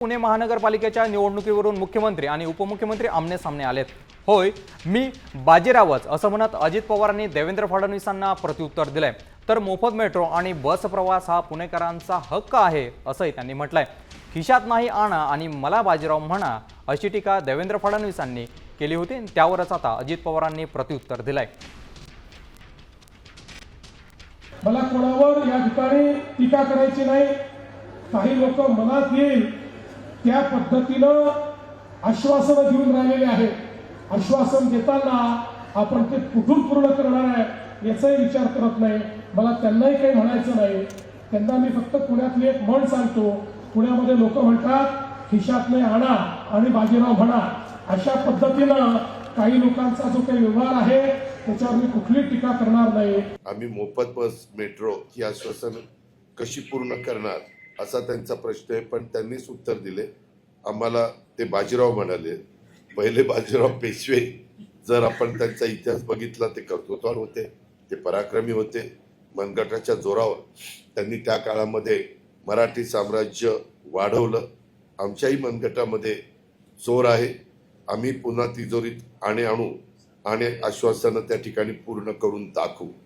पुणे महानगरपालिकेच्या निवडणुकीवरून मुख्यमंत्री आणि उपमुख्यमंत्री आमने सामने आलेत. होय मी बाजीरावच असं म्हणत अजित पवारांनी देवेंद्र फडणवीसांना प्रत्युत्तर दिलंय. तर मोफत मेट्रो आणि बस प्रवास हा पुणेकरांचा हक्क आहे असंही त्यांनी म्हटलंय. खिशात नाही आणा आणि मला बाजीराव म्हणा अशी टीका देवेंद्र फडणवीसांनी केली होती. त्यावरच आता अजित पवारांनी प्रत्युत्तर दिलंय. मला कोणावर या ठिकाणी टीका करायची नाही. काही लोक मनात येईल त्या पद्धतीनं आश्वासनं घेऊन राहिलेले आहेत आश्वासन देताना आपण ते कुठून पूर्ण करणार आहे याचाही विचार करत नाही. मला त्यांनाही काही म्हणायचं नाही. त्यांना मी फक्त पुण्यातली एक म्हण सांगतो. पुण्यामध्ये लोक म्हणतात खिशातले आणा आणि बाजीराव म्हणा. अशा पद्धतीनं काही लोकांचा जो काही व्यवहार आहे त्याच्यावर मी कुठली टीका करणार नाही. आम्ही मोफत बस मेट्रो ही आश्वासन कशी पूर्ण करणार? असा त्यांचा प्रश्न आहे. पण त्यांनीच उत्तर दिले. आम्हाला ते बाजीराव म्हणाले पहिले बाजीराव पेशवे जर आपण त्यांचा इतिहास बघितला ते कर्तृत्वार होते ते पराक्रमी होते. मनगटाच्या जोरावर त्यांनी त्या काळामध्ये मराठी साम्राज्य वाढवलं. आमच्याही मनगटामध्ये जोर आहे. आम्ही पुन्हा तिजोरीत आणे आणू आणि आश्वासनं त्या ठिकाणी पूर्ण करून दाखवू.